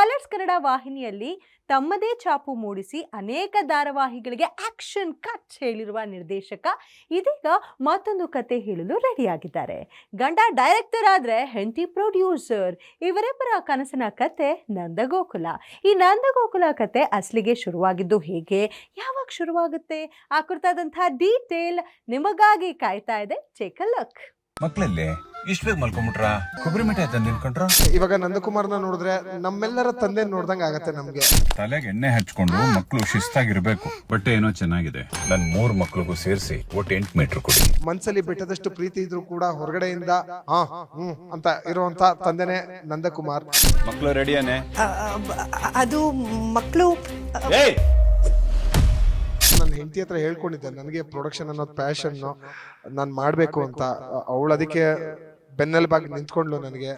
Colours Kannada ವಾಹಿನಿಯಲ್ಲಿ ತಮ್ಮದೇ ಛಾಪು ಮೂಡಿಸಿ ಅನೇಕ ಧಾರಾವಾಹಿಗಳಿಗೆ ಆಕ್ಷನ್ ಕಚ್ ಹೇಳಿರುವ ನಿರ್ದೇಶಕ ಇದೀಗ ಮತ್ತೊಂದು ಕತೆ ಹೇಳಲು ರೆಡಿಯಾಗಿದ್ದಾರೆ. ಗಂಡ ಡೈರೆಕ್ಟರ್ ಆದರೆ ಹೆಂಡತಿ ಪ್ರೊಡ್ಯೂಸರ್ ಇವರಿಬ್ಬರ ಕನಸಿನ ಕತೆ ನಂದಗೋಕುಲ. ಈ ನಂದಗೋಕುಲ ಕತೆ ಅಸಲಿಗೆ ಶುರುವಾಗಿದ್ದು ಹೇಗೆ? ಯಾವಾಗ ಶುರುವಾಗುತ್ತೆ? ಆ ಕುರಿತಾದಂತಹ ಡೀಟೇಲ್ ನಿಮಗಾಗಿ ಕಾಯ್ತಾ ಇದೆ. ಚೇಕ್ ಅ ಲುಕ್ ಮಕ್ಳಲ್ಲಿ ಇಷ್ಟ ಬೇಗ ಮಲ್ಕೊಂಬಿಟ್ರ? ಕೊಬ್ಬರಿ ಮಿಠಾಯಿ ತಂದು ನಿನ್ಕೊಂಡ್ರ ಇವಾಗ ನಂದಕುಮಾರ್ನ ನೋಡಿದ್ರೆ ನಮ್ಮೆಲ್ಲರ ತಂದೆ ನೋಡ್ದಂಗ ಆಗತ್ತೆ ನಮ್ಗೆ. ತಲೆಗೆ ಎಣ್ಣೆ ಹಚ್ಕೊಂಡು ಮಕ್ಕಳು ಶಿಸ್ತಾಗಿರ್ಬೇಕು. ಬಟ್ಟೆ ಏನೋ ಚೆನ್ನಾಗಿದೆ. ನನ್ ಮೂರ್ ಮಕ್ಳಿಗೂ ಸೇರಿಸಿ ಒಟ್ಟು ಎಂಟು ಮೀಟರ್ ಕೊಡಿ. ಮನ್ಸಲ್ಲಿ ಬೆಟ್ಟದಷ್ಟು ಪ್ರೀತಿ ಇದ್ರು ಕೂಡ ಹೊರಗಡೆಯಿಂದ ಹಾ ಹ್ಮ್ ಅಂತ ಇರುವಂತ ತಂದೆನೆ ನಂದಕುಮಾರ್. ಮಕ್ಕಳು ರೆಡಿಯಾನೆ ಅದು ಮಕ್ಕಳು ನನ್ನ ಹೆಂಡತಿ ಹತ್ರ ಹೇಳ್ಕೊಂಡಿದ್ದೆ ನನಗೆ ಪ್ರೊಡಕ್ಷನ್ ಅನ್ನೋದು ಪ್ಯಾಷನ್ ನಾನು ಮಾಡಬೇಕು ಅಂತ. ಅವಳು ಅದಕ್ಕೆ ಬೆನ್ನೆಲುಬಾಗಿ ನಿಂತ್ಕೊಂಡ್ಲು ನನಗೆ.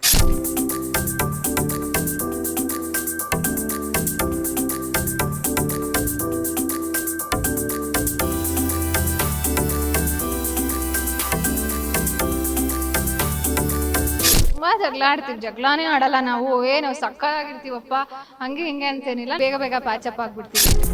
ತುಂಬಾ ಜಗಳ ಆಡ್ತೀವಿ. ಜಗಳಾನೇ ಆಡಲ್ಲ ನಾವು. ಏನು ಸಕ್ಕತ್ತಾಗಿರ್ತೀವಪ್ಪ. ಹಂಗೆ ಹಿಂಗೆ ಅಂತೇನಿಲ್ಲ. ಬೇಗ ಬೇಗ ಪ್ಯಾಚಪ್ ಆಗ್ಬಿಡ್ತೀವಿ.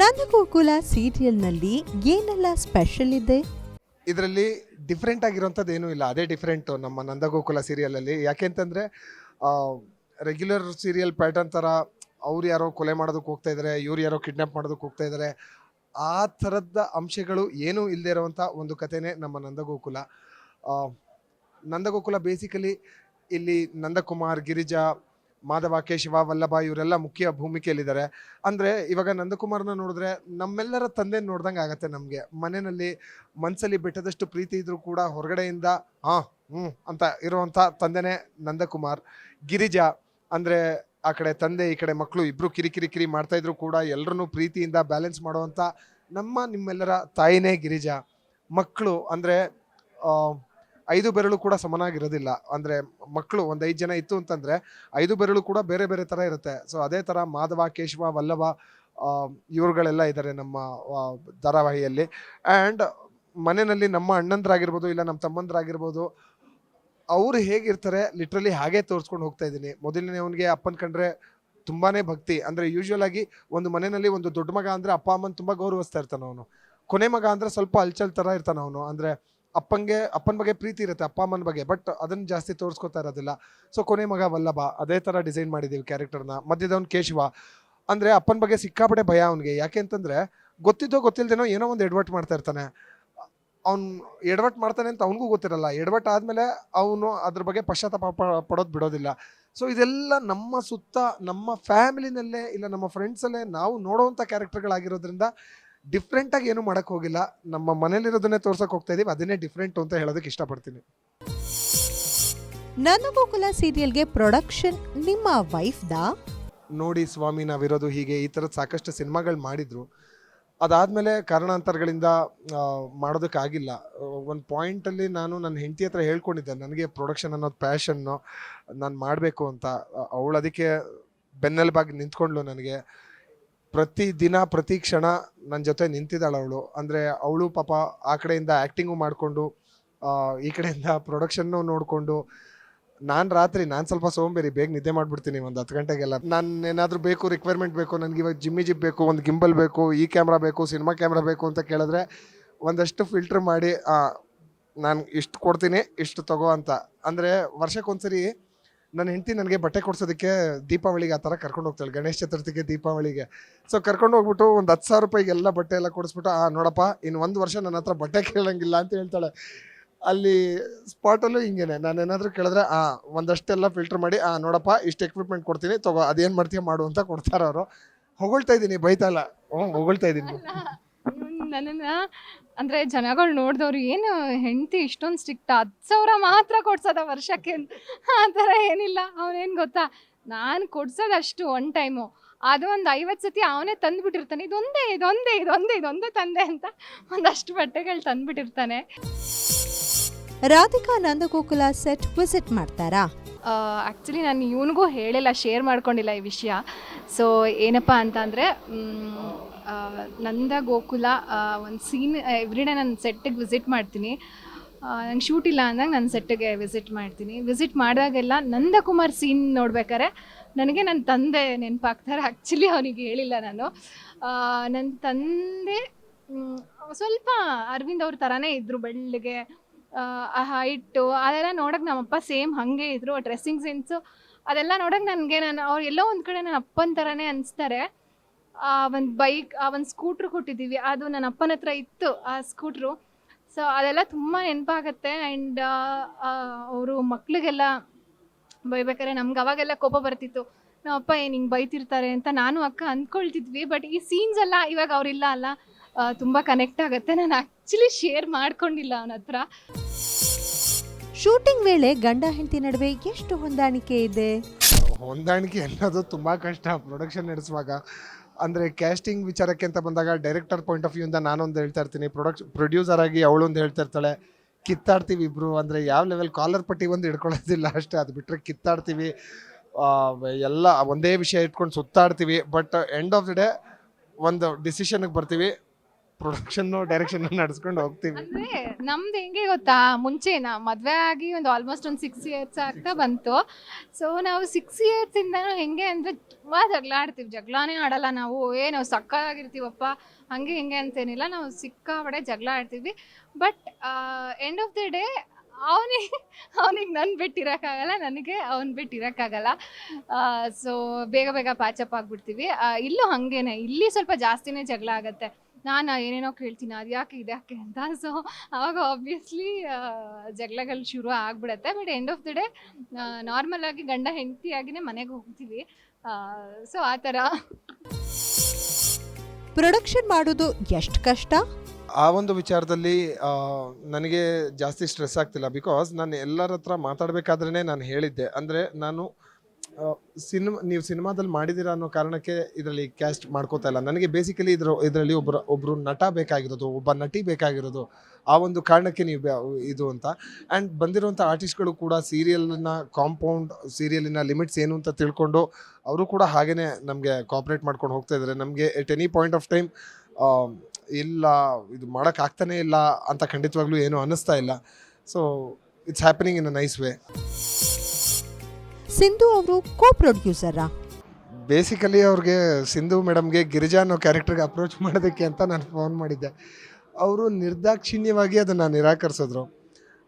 ನಂದಗೋಕುಲ ಸೀರಿಯಲ್ನಲ್ಲಿ ಏನೆಲ್ಲ ಸ್ಪೆಷಲ್ ಇದೆ? ಇದರಲ್ಲಿ ಡಿಫ್ರೆಂಟ್ ಆಗಿರೋಂಥದ್ದು ಏನೂ ಇಲ್ಲ. ಅದೇ ಡಿಫ್ರೆಂಟು ನಮ್ಮ ನಂದಗೋಕುಲ ಸೀರಿಯಲ್ ಅಲ್ಲಿ ಯಾಕೆಂತಂದ್ರೆ ರೆಗ್ಯುಲರ್ ಸೀರಿಯಲ್ ಪ್ಯಾಟರ್ನ್ ತರ ಅವ್ರು ಯಾರೋ ಕೊಲೆ ಮಾಡೋದಕ್ಕೆ ಹೋಗ್ತಾ ಇದ್ದಾರೆ ಇವ್ರು ಯಾರೋ ಕಿಡ್ನಾಪ್ ಮಾಡೋದಕ್ಕೆ ಹೋಗ್ತಾ ಇದ್ದಾರೆ ಆ ಥರದ ಅಂಶಗಳು ಏನೂ ಇಲ್ಲದೆ ಇರುವಂಥ ಒಂದು ಕಥೆನೇ ನಮ್ಮ ನಂದಗೋಕುಲ. ನಂದಗೋಕುಲ ಬೇಸಿಕಲಿ ಇಲ್ಲಿ ನಂದಕುಮಾರ್, ಗಿರಿಜಾ ಮಾಧವ ಕೇಶವ ವಲ್ಲಭ ಇವರೆಲ್ಲ ಮುಖ್ಯ ಭೂಮಿಕೆಯಲ್ಲಿದ್ದಾರೆ. ಅಂದರೆ ಇವಾಗ ನಂದಕುಮಾರ್ನ ನೋಡಿದ್ರೆ ನಮ್ಮೆಲ್ಲರ ತಂದೆ ನೋಡ್ದಂಗೆ ಆಗತ್ತೆ ನಮಗೆ. ಮನೆಯಲ್ಲಿ ಮನ್ಸಲ್ಲಿ ಬೆಟ್ಟದಷ್ಟು ಪ್ರೀತಿ ಇದ್ರೂ ಕೂಡ ಹೊರಗಡೆಯಿಂದ, ಹಾಂ ಹ್ಞೂ ಅಂತ ಇರುವಂತ ತಂದೆನೇ ನಂದಕುಮಾರ್. ಗಿರಿಜಾ, ಅಂದ್ರೆ ಆ ಕಡೆ ತಂದೆ, ಈ ಕಡೆ ಮಕ್ಕಳು ಇಬ್ರು ಕಿರಿಕಿರಿ ಕಿರಿ ಮಾಡ್ತಾ ಇದ್ರು ಕೂಡ ಎಲ್ಲರನ್ನೂ ಪ್ರೀತಿಯಿಂದ ಬ್ಯಾಲೆನ್ಸ್ ಮಾಡುವಂತ ನಮ್ಮ ನಿಮ್ಮೆಲ್ಲರ ತಾಯಿನೇ ಗಿರಿಜಾ. ಮಕ್ಕಳು ಅಂದ್ರೆ ಐದು ಬೆರಳು ಕೂಡ ಸಮನಾಗಿರೋದಿಲ್ಲ. ಅಂದರೆ ಮಕ್ಕಳು ಒಂದು ಐದು ಜನ ಇತ್ತು ಅಂತಂದರೆ ಐದು ಬೆರಳು ಕೂಡ ಬೇರೆ ಬೇರೆ ಥರ ಇರುತ್ತೆ. ಸೊ ಅದೇ ಥರ ಮಾಧವ, ಕೇಶವ, ವಲ್ಲಭ ಇವರುಗಳೆಲ್ಲ ಇದ್ದಾರೆ ನಮ್ಮ ಧಾರಾವಾಹಿಯಲ್ಲಿ. ಆ್ಯಂಡ್ ಮನೆಯಲ್ಲಿ ನಮ್ಮ ಅಣ್ಣಂದ್ರಾಗಿರ್ಬೋದು ಇಲ್ಲ ನಮ್ಮ ತಮ್ಮಂದ್ರಾಗಿರ್ಬೋದು, ಅವರು ಹೇಗಿರ್ತಾರೆ ಲಿಟ್ರಲಿ ಹಾಗೆ ತೋರಿಸ್ಕೊಂಡು ಹೋಗ್ತಾ ಇದ್ದೀನಿ. ಮೊದಲನೇ ಅವನಿಗೆ ಅಪ್ಪನ ಕಂಡ್ರೆ ತುಂಬಾ ಭಕ್ತಿ. ಅಂದರೆ ಯೂಶ್ವಲ್ ಆಗಿ ಒಂದು ಮನೆಯಲ್ಲಿ ಒಂದು ದೊಡ್ಡ ಮಗ ಅಂದರೆ ಅಪ್ಪ, ಅಮ್ಮನ ತುಂಬ ಗೌರವಿಸ್ತಾ ಇರ್ತಾನೆ ಅವನು. ಕೊನೆ ಮಗ ಅಂದರೆ ಸ್ವಲ್ಪ ಅಲ್ಚಲ್ ಥರ ಇರ್ತಾನೆ ಅವನು. ಅಂದ್ರೆ ಅಪ್ಪಂಗೆ, ಅಪ್ಪನ ಬಗ್ಗೆ ಪ್ರೀತಿ ಇರುತ್ತೆ, ಅಪ್ಪ ಅಮ್ಮನ ಬಗ್ಗೆ ಬಟ್ ಅದನ್ನ ಜಾಸ್ತಿ ತೋರಿಸ್ಕೊತಾ ಇರೋದಿಲ್ಲ. ಸೊ ಕೊನೆ ಮಗ ವಲ್ಲಭ, ಅದೇ ತರ ಡಿಸೈನ್ ಮಾಡಿದೀವಿ ಕ್ಯಾರೆಕ್ಟರ್ನ ಮಧ್ಯದವನ್ ಕೇಶವ. ಅಂದ್ರೆ ಅಪ್ಪನ ಬಗ್ಗೆ ಸಿಕ್ಕಾಪಟ್ಟೆ ಭಯ ಅವನಿಗೆ. ಯಾಕೆ ಅಂತಂದ್ರೆ, ಗೊತ್ತಿದ್ದೋ ಗೊತ್ತಿಲ್ದೇನೋ ಏನೋ ಒಂದು ಎಡ್ವರ್ಟ್ ಮಾಡ್ತಾ ಇರ್ತಾನೆ. ಅವ್ನು ಎಡವಟ್ ಮಾಡ್ತಾನೆ ಅಂತ ಅವನಿಗೂ ಗೊತ್ತಿರಲ್ಲ. ಎಡವಟ್ ಆದ್ಮೇಲೆ ಅವನು ಅದ್ರ ಬಗ್ಗೆ ಪಶ್ಚಾತ್ತಾಪ ಪಡೋದು ಬಿಡೋದಿಲ್ಲ. ಸೊ ಇದೆಲ್ಲ ನಮ್ಮ ಸುತ್ತ, ನಮ್ಮ ಫ್ಯಾಮಿಲಿನಲ್ಲೇ ಇಲ್ಲ ನಮ್ಮ ಫ್ರೆಂಡ್ಸಲ್ಲೇ ನಾವು ನೋಡೋವಂಥ ಕ್ಯಾರೆಕ್ಟರ್ಗಳಾಗಿರೋದ್ರಿಂದ ಡಿಫ್ರೆಂಟ್ ಆಗಿ ಏನು ಮಾಡಕ್ ಹೋಗಿಲ್ಲ. ನಮ್ಮ ಮನೇಲಿರೋದನ್ನೇ ತೋರ್ಸಕ್ ಹೋಗ್ತಾ ಇದೀವಿ. ಅದನ್ನೇ ಡಿಫ್ರೆಂಟ್ ಅಂತ ಹೇಳೋದಕ್ಕೆ ಇಷ್ಟಪಡ್ತೀನಿ. ಸೀರಿಯಲ್ ಸೀರಿಯಲ್ಗೆ ಪ್ರೊಡಕ್ಷನ್ ನಿಮ್ಮ ವೈಫ್ ವೈಫ್ದಾ ನೋಡಿ ಸ್ವಾಮಿ ನಾವಿರೋದು ಹೀಗೆ. ಈ ಥರದ ಸಾಕಷ್ಟು ಸಿನಿಮಾಗಳು ಮಾಡಿದ್ರು. ಅದಾದಮೇಲೆ ಕಾರಣಾಂತರಗಳಿಂದ ಆ, ಮಾಡೋದಕ್ಕಾಗಿಲ್ಲ ಒಂದು ಪಾಯಿಂಟಲ್ಲಿ ನಾನು ನನ್ನ ಹೆಂಡತಿ ಹತ್ರ ಹೇಳ್ಕೊಂಡಿದ್ದೆ ನನಗೆ ಪ್ರೊಡಕ್ಷನ್ ಅನ್ನೋದು ಪ್ಯಾಷನ್ನು ನಾನು ಮಾಡಬೇಕು ಅಂತ. ಅವಳು ಅದಕ್ಕೆ ಬೆನ್ನೆಲುಬಾಗಿ ನಿಂತ್ಕೊಂಡ್ಲು ನನಗೆ. ಪ್ರತಿ ದಿನ, ಪ್ರತಿ ಕ್ಷಣ ನನ್ನ ಜೊತೆ ನಿಂತಿದ್ದಾಳೆ ಅವಳು. ಅಂದರೆ ಅವಳು ಪಾಪ ಆ ಕಡೆಯಿಂದ ಆ್ಯಕ್ಟಿಂಗು ಮಾಡಿಕೊಂಡು ಈ ಕಡೆಯಿಂದ ಪ್ರೊಡಕ್ಷನ್ನು ನೋಡಿಕೊಂಡು, ನಾನು ರಾತ್ರಿ, ನಾನು ಸ್ವಲ್ಪ ಸೋಂಬೇರಿ, ಬೇಗ ನಿದ್ದೆ ಮಾಡಿಬಿಡ್ತೀನಿ ಒಂದು ಹತ್ತು ಗಂಟೆಗೆಲ್ಲ. ನಾನು ಏನಾದರೂ ಬೇಕು ರಿಕ್ವೈರ್ಮೆಂಟ್ ಬೇಕು, ನನಗೆ ಇವಾಗ ಜಿಮ್ಮಿ ಜಿಪ್ ಬೇಕು, ಒಂದು ಗಿಂಬಲ್ ಬೇಕು, ಈ ಕ್ಯಾಮ್ರಾ ಬೇಕು ಸಿನಿಮಾ ಕ್ಯಾಮ್ರಾ ಬೇಕು ಅಂತ ಕೇಳಿದ್ರೆ ಒಂದಷ್ಟು ಫಿಲ್ಟರ್ ಮಾಡಿ ನಾನು ಇಷ್ಟು ಕೊಡ್ತೀನಿ, ಇಷ್ಟು ತಗೋ ಅಂತ. ಅಂದರೆ ವರ್ಷಕ್ಕೊಂದ್ಸರಿ ನನ್ನ ಹೆಂಡತಿ ನನಗೆ ಬಟ್ಟೆ ಕೊಡ್ಸೋದಕ್ಕೆ ದೀಪಾವಳಿಗೆ ಆ ಥರ ಕರ್ಕೊಂಡು ಹೋಗ್ತಾಳೆ. ಗಣೇಶ ಚತುರ್ಥಿಗೆ ದೀಪಾವಳಿಗೆ. ಸೊ ಕರ್ಕೊಂಡು ಹೋಗ್ಬಿಟ್ಟು ಒಂದು ಹತ್ತು ಸಾವಿರ ರೂಪಾಯಿಗೆ ಎಲ್ಲ ಬಟ್ಟೆ ಎಲ್ಲ ಕೊಡಿಸ್ಬಿಟ್ಟು, ಆ, ನೋಡಪ್ಪ ಇನ್ನು ಒಂದು ವರ್ಷ ನನ್ನ ಹತ್ರ ಬಟ್ಟೆ ಕೇಳಂಗಿಲ್ಲ ಅಂತ ಹೇಳ್ತಾಳೆ. ಅಲ್ಲಿ ಸ್ಪಾಟಲ್ಲೂ ಹಿಂಗೇನೆ. ನಾನು ಏನಾದರೂ ಕೇಳಿದ್ರೆ, ಆ, ಒಂದಷ್ಟೆಲ್ಲ ಫಿಲ್ಟರ್ ಮಾಡಿ, ಆ, ನೋಡಪ್ಪ, ಇಷ್ಟು ಎಕ್ವಿಪ್ಮೆಂಟ್ ಕೊಡ್ತೀನಿ, ತಗೋ, ಅದೇನು ಮಾಡ್ತೀಯ ಮಾಡು ಅಂತ ಕೊಡ್ತಾರೆ ಅವರು ಹೊಗಳ್ತಾ ಇದ್ದೀನಿ ಬೈತಾ ಇಲ್ಲ. ಹ್ಞೂ ಹೊಗಳ್ತಾ ಇದ್ದೀನಿ. ನನ್ನನ್ನ ಅಂದ್ರೆ ಜನಗಳು ನೋಡಿದವ್ರು ಏನು ಹೆಂಡತಿ ಇಷ್ಟೊಂದು ಸ್ಟ್ರಿಕ್ಟ್ ಹತ್ತು ಸಾವಿರ ಮಾತ್ರ ಕೊಡ್ಸೋದ ವರ್ಷಕ್ಕೆ ಅಂತ. ಆ ಥರ ಏನಿಲ್ಲ. ಅವನೇನು ಗೊತ್ತಾ? ನಾನು ಕೊಡ್ಸೋದಷ್ಟು ಒನ್ ಟೈಮು ಅದು ಒಂದು ಐವತ್ತು ಸತಿ ಅವನೇ ತಂದ್ಬಿಟ್ಟಿರ್ತಾನೆ. ಇದೊಂದೇ ಇದೊಂದೇ ಇದೊಂದೇ ಇದೊಂದೇ ತಂದೆ ಅಂತ ಒಂದಷ್ಟು ಬಟ್ಟೆಗಳು ತಂದ್ಬಿಟ್ಟಿರ್ತಾನೆ. ರಾಧಿಕಾ ನಂದಗೋಕುಲ ಸೆಟ್ ವಿಸಿಟ್ ಮಾಡ್ತಾರಾ? ಆ್ಯಕ್ಚುಲಿ ನಾನು ಇವನಿಗೂ ಹೇಳಿಲ್ಲ ಶೇರ್ ಮಾಡ್ಕೊಂಡಿಲ್ಲ ಈ ವಿಷಯ. ಸೊ ಏನಪ್ಪ ಅಂತ ಅಂದರೆ ನಂದ ಗೋಕುಲ ಒಂದು ಸೀನ್ ಎವ್ರಿ ಡೇ ನಾನು ಸೆಟ್ಟಿಗೆ ವಿಸಿಟ್ ಮಾಡ್ತೀನಿ. ನಂಗೆ ಶೂಟ್ ಇಲ್ಲ ಅಂದಾಗ ನಾನು ಸೆಟ್ಟಿಗೆ ವಿಸಿಟ್ ಮಾಡ್ತೀನಿ. ವಿಸಿಟ್ ಮಾಡಿದಾಗೆಲ್ಲ ನಂದಕುಮಾರ್ ಸೀನ್ ನೋಡ್ಬೇಕಾರೆ ನನಗೆ ನನ್ನ ತಂದೆ ನೆನಪಾಗ್ತಾರೆ. ಆ್ಯಕ್ಚುಲಿ ಅವನಿಗೆ ಹೇಳಿಲ್ಲ ನಾನು. ನನ್ನ ತಂದೆ ಸ್ವಲ್ಪ ಅರವಿಂದ್ ಅವ್ರ ಥರನೇ ಇದ್ದರು ಬೆಳ್ಳಿಗೆ. ಆ ಹೈಟು ಅದೆಲ್ಲ ನೋಡೋಕೆ ನಮ್ಮಪ್ಪ ಸೇಮ್ ಹಾಗೆ ಇದ್ದರು ಡ್ರೆಸ್ಸಿಂಗ್ ಸೆನ್ಸು ಅದೆಲ್ಲ ನೋಡೋಕೆ ನನಗೆ ನಾನು, ಅವ್ರು ಎಲ್ಲೋ ಒಂದು ಕಡೆ ನನ್ನ ಅಪ್ಪನ ಥರನೇ ಅನಿಸ್ತಾರೆ. ಆ ಒಂದು ಬೈಕ್ ಆ ಒಂದು ಸ್ಕೂಟ್ರ್ ಕೊಟ್ಟಿದ್ದೀವಿ. ಅದು ನನ್ನ ಅಪ್ಪನ ಹತ್ರ ಇತ್ತು ಆ ಸ್ಕೂಟ್ರು ಸೊ ಅದೆಲ್ಲ ತುಂಬ ನೆನಪಾಗತ್ತೆ. ಆ್ಯಂಡ್ ಅವರು ಮಕ್ಳಿಗೆಲ್ಲ ಬೈಬೇಕಾದ್ರೆ ನಮ್ಗೆ ಅವಾಗೆಲ್ಲ ಕೋಪ ಬರ್ತಿತ್ತು. ನಮ್ಮ ಅಪ್ಪ ಏನು ಹಿಂಗೆ ಬೈತಿರ್ತಾರೆ? ಅಂತ ನಾನು ಅಕ್ಕ ಅಂದ್ಕೊಳ್ತಿದ್ವಿ. ಬಟ್ ಈ ಸೀನ್ಸ್ ಎಲ್ಲ ಇವಾಗ ಅವರಿಲ್ಲ ಅಲ್ಲ. ತುಂಬ ಕನೆಕ್ಟ್ ಆಗುತ್ತೆ. ನಾನು ಆ್ಯಕ್ಚುಲಿ ಶೇರ್ ಮಾಡ್ಕೊಂಡಿಲ್ಲ ಅವನ ಹತ್ರ. ಶೂಟಿಂಗ್ ವೇಳೆ ಗಂಡ ಹೆಂಡತಿ ನಡುವೆ ಎಷ್ಟು ಹೊಂದಾಣಿಕೆ ಇದೆ? ಹೊಂದಾಣಿಕೆ ಅನ್ನೋದು ತುಂಬ ಕಷ್ಟ. ಪ್ರೊಡಕ್ಷನ್ ನಡೆಸುವಾಗ ಅಂದರೆ ಕ್ಯಾಸ್ಟಿಂಗ್ ವಿಚಾರಕ್ಕೆ ಅಂತ ಬಂದಾಗ ಡೈರೆಕ್ಟರ್ ಪಾಯಿಂಟ್ ಆಫ್ ವ್ಯೂಯಿಂದ ನಾನೊಂದು ಹೇಳ್ತಾ ಇರ್ತೀನಿ. ಪ್ರೊಡಕ್ಟ್ ಪ್ರೊಡ್ಯೂಸರ್ ಆಗಿ ಅವಳೊಂದು ಹೇಳ್ತಾ ಇರ್ತಾಳೆ, ಕಿತ್ತಾಡ್ತೀವಿ ಇಬ್ರು. ಅಂದರೆ ಯಾವ ಲೆವೆಲ್ ಕಾಲರ್ ಪಟ್ಟಿ ಒಂದು ಹಿಡ್ಕೊಳ್ಳೋದಿಲ್ಲ ಅಷ್ಟೇ, ಅದು ಬಿಟ್ಟರೆ ಕಿತ್ತಾಡ್ತೀವಿ. ಎಲ್ಲ ಒಂದೇ ವಿಷಯ ಇಟ್ಕೊಂಡು ಸುತ್ತಾಡ್ತೀವಿ. But end of the day ಒಂದು ಡಿಸಿಷನ್ಗೆ ಬರ್ತೀವಿ. ಪ್ರೊಡಕ್ಷನ್ನು ಡೈರೆಕ್ಷನ್ ನಡೆಸ್ಕೊಂಡು ಹೋಗ್ತೀವಿ. ಅಂದ್ರೆ ನಮ್ದು ಹೆಂಗೆ ಗೊತ್ತಾ? ಮುಂಚೆ ನಾ ಮದ್ವೆ ಆಗಿ ಒಂದು ಆಲ್ಮೋಸ್ಟ್ ಒಂದು ಸಿಕ್ಸ್ ಇಯರ್ಸ್ ಆಗ್ತಾ ಬಂತು. ಸೊ ನಾವು ಸಿಕ್ಸ್ ಇಯರ್ಸ್ ಇಂದ ಹೆಂಗೆ ಅಂದ್ರೆ ತುಂಬಾ ಜಗಳ ಆಡ್ತೀವಿ ಜಗಳನೇ ಆಡಲ್ಲ ನಾವು. ಏ, ನಾವು ಸಕ್ಕತ್ತಾಗಿರ್ತೀವಪ್ಪ. ಹಂಗೆ ಹಿಂಗೆ ಅಂತೇನಿಲ್ಲ. ನಾವು ಸಿಕ್ಕಾಪಡೆ ಜಗಳ ಆಡ್ತೀವಿ but end of the day ಅವನಿಗೆ ಅವನಿಗೆ ನನ್ನ ಬಿಟ್ಟಿರೋಕ್ಕಾಗಲ್ಲ. ನನಗೆ ಅವ್ನು ಬಿಟ್ಟು ಇರೋಕ್ಕಾಗಲ್ಲ ಸೊ ಬೇಗ ಬೇಗ ಪ್ಯಾಚಪ್ ಆಗಿಬಿಡ್ತೀವಿ. ಇಲ್ಲೂ ಹಂಗೇನೆ. ಇಲ್ಲಿ ಸ್ವಲ್ಪ ಜಾಸ್ತಿನೇ ಜಗಳ ಆಗುತ್ತೆ. ನಾನು ಏನೇನೋ ಕೇಳ್ತೀನಿ ಅದು ಯಾಕೆ ಇದ್ಯಾಕೆ ಅಂತ. ಸೊ ಅವಾಗ ಆಬ್ವಿಯಸ್ಲಿ ಜಗಳಗಳು ಶುರು ಆಗ್ಬಿಡತ್ತೆ. But end of the day normal ಆಗಿ ಗಂಡ ಹೆಂಡತಿಯಾಗಿನೇ ಮನೆಗೆ ಹೋಗ್ತೀವಿ. ಸೊ ಆ ಥರ. ಪ್ರೊಡಕ್ಷನ್ ಮಾಡೋದು ಎಷ್ಟು ಕಷ್ಟ? ಆ ಒಂದು ವಿಚಾರದಲ್ಲಿ ನನಗೆ ಜಾಸ್ತಿ ಸ್ಟ್ರೆಸ್ ಆಗ್ತಿಲ್ಲ. ಬಿಕಾಸ್ ನಾನು ಎಲ್ಲರ ಹತ್ರ ಮಾತಾಡಬೇಕಾದ್ರೇ ನಾನು ಹೇಳಿದ್ದೆ. ಅಂದರೆ ನಾನು ಸಿನಿಮಾ, ನೀವು ಸಿನಿಮಾದಲ್ಲಿ ಮಾಡಿದ್ದೀರಾ ಅನ್ನೋ ಕಾರಣಕ್ಕೆ ಇದರಲ್ಲಿ ಕ್ಯಾಸ್ಟ್ ಮಾಡ್ಕೋತಾ ಇಲ್ಲ. ನನಗೆ ಬೇಸಿಕಲಿ ಇದ್ರ, ಇದರಲ್ಲಿ ಒಬ್ಬರು ಒಬ್ಬರು ನಟ ಬೇಕಾಗಿರೋದು, ಒಬ್ಬ ನಟಿ ಬೇಕಾಗಿರೋದು, ಆ ಒಂದು ಕಾರಣಕ್ಕೆ ನೀವು ಇದು ಅಂತ. ಆ್ಯಂಡ್ ಬಂದಿರುವಂಥ ಆರ್ಟಿಸ್ಟ್ಗಳು ಕೂಡ ಸೀರಿಯಲ್ನ ಕಾಂಪೌಂಡ್ ಸೀರಿಯಲಿನ ಲಿಮಿಟ್ಸ್ ಏನು ಅಂತ ತಿಳ್ಕೊಂಡು ಅವರು ಕೂಡ ಹಾಗೆಯೇ ನಮಗೆ ಕಾಪ್ರೇಟ್ ಮಾಡ್ಕೊಂಡು ಹೋಗ್ತಾ ಇದ್ದಾರೆ. ನಮಗೆ at any point of time ಇಲ್ಲ, ಇದು ಮಾಡೋಕ್ಕಾಗ್ತಾನೇ ಇಲ್ಲ ಅಂತ ಖಂಡಿತವಾಗ್ಲೂ ಏನೂ ಅನ್ನಿಸ್ತಾ ಇಲ್ಲ. So it's happening in a nice way Sindhu ಅವರು ಕೋ ಪ್ರೊಡ್ಯೂಸರಾ ಬೇಸಿಕಲಿ ಅವ್ರಿಗೆ ಸಿಂಧು ಮೇಡಮ್ಗೆ ಗಿರಿಜಾ ಅನ್ನೋ ಕ್ಯಾರೆಕ್ಟರ್ಗೆ ಅಪ್ರೋಚ್ ಮಾಡೋದಕ್ಕೆ ಅಂತ ನಾನು ಫೋನ್ ಮಾಡಿದ್ದೆ. ಅವರು ನಿರ್ದಾಕ್ಷಿಣ್ಯವಾಗಿ ಅದನ್ನು ನಿರಾಕರಿಸಿದ್ರು.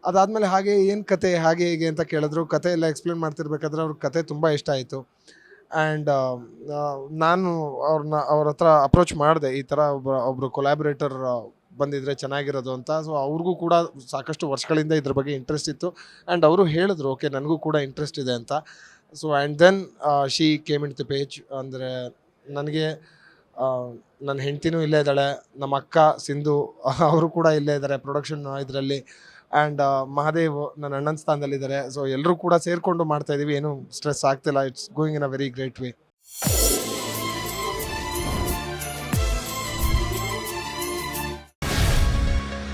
ಅದಾದಮೇಲೆ ಹಾಗೆ ಏನು ಕತೆ, ಹಾಗೆ ಹೀಗೆ ಅಂತ ಕೇಳಿದ್ರು. ಕತೆ ಎಲ್ಲ ಎಕ್ಸ್ಪ್ಲೇನ್ ಮಾಡ್ತಿರ್ಬೇಕಾದ್ರೆ ಅವ್ರ ಕತೆ ತುಂಬ ಇಷ್ಟ ಆಯಿತು. ಆ್ಯಂಡ್ ನಾನು ಅವ್ರನ್ನ ಅವ್ರ ಹತ್ರ ಅಪ್ರೋಚ್ ಮಾಡಿದೆ ಈ ಥರ ಒಬ್ಬ ಒಬ್ಬರು ಕೊಲ್ಯಾಬ್ರೇಟರ್ ಬಂದಿದ್ರೆ ಚೆನ್ನಾಗಿರೋದು ಅಂತ. ಸೊ ಅವ್ರಿಗೂ ಕೂಡ ಸಾಕಷ್ಟು ವರ್ಷಗಳಿಂದ ಇದ್ರ ಬಗ್ಗೆ ಇಂಟ್ರೆಸ್ಟ್ ಇತ್ತು. ಆ್ಯಂಡ್ ಅವರು ಹೇಳಿದ್ರು ಓಕೆ ನನಗೂ ಕೂಡ ಇಂಟ್ರೆಸ್ಟ್ ಇದೆ ಅಂತ. So and then she came in the page ಅಂದರೆ ನನಗೆ ನನ್ನ ಹೆಂಡ್ತಿನೂ ಇಲ್ಲೇ ಇದ್ದಾಳೆ, ನಮ್ಮ ಅಕ್ಕ ಸಿಂಧು ಅವರು ಕೂಡ ಇಲ್ಲೇ ಇದ್ದಾರೆ ಪ್ರೊಡಕ್ಷನ್ ಇದರಲ್ಲಿ. ಆ್ಯಂಡ್ ಮಹಾದೇವ್ ನನ್ನ ಅಣ್ಣನ ಸ್ಥಾನದಲ್ಲಿದ್ದಾರೆ. ಸೊ ಎಲ್ಲರೂ ಕೂಡ ಸೇರಿಕೊಂಡು ಮಾಡ್ತಾ ಇದ್ದೀವಿ ಏನೂ ಸ್ಟ್ರೆಸ್ ಆಗ್ತಿಲ್ಲ. It's going in a very great way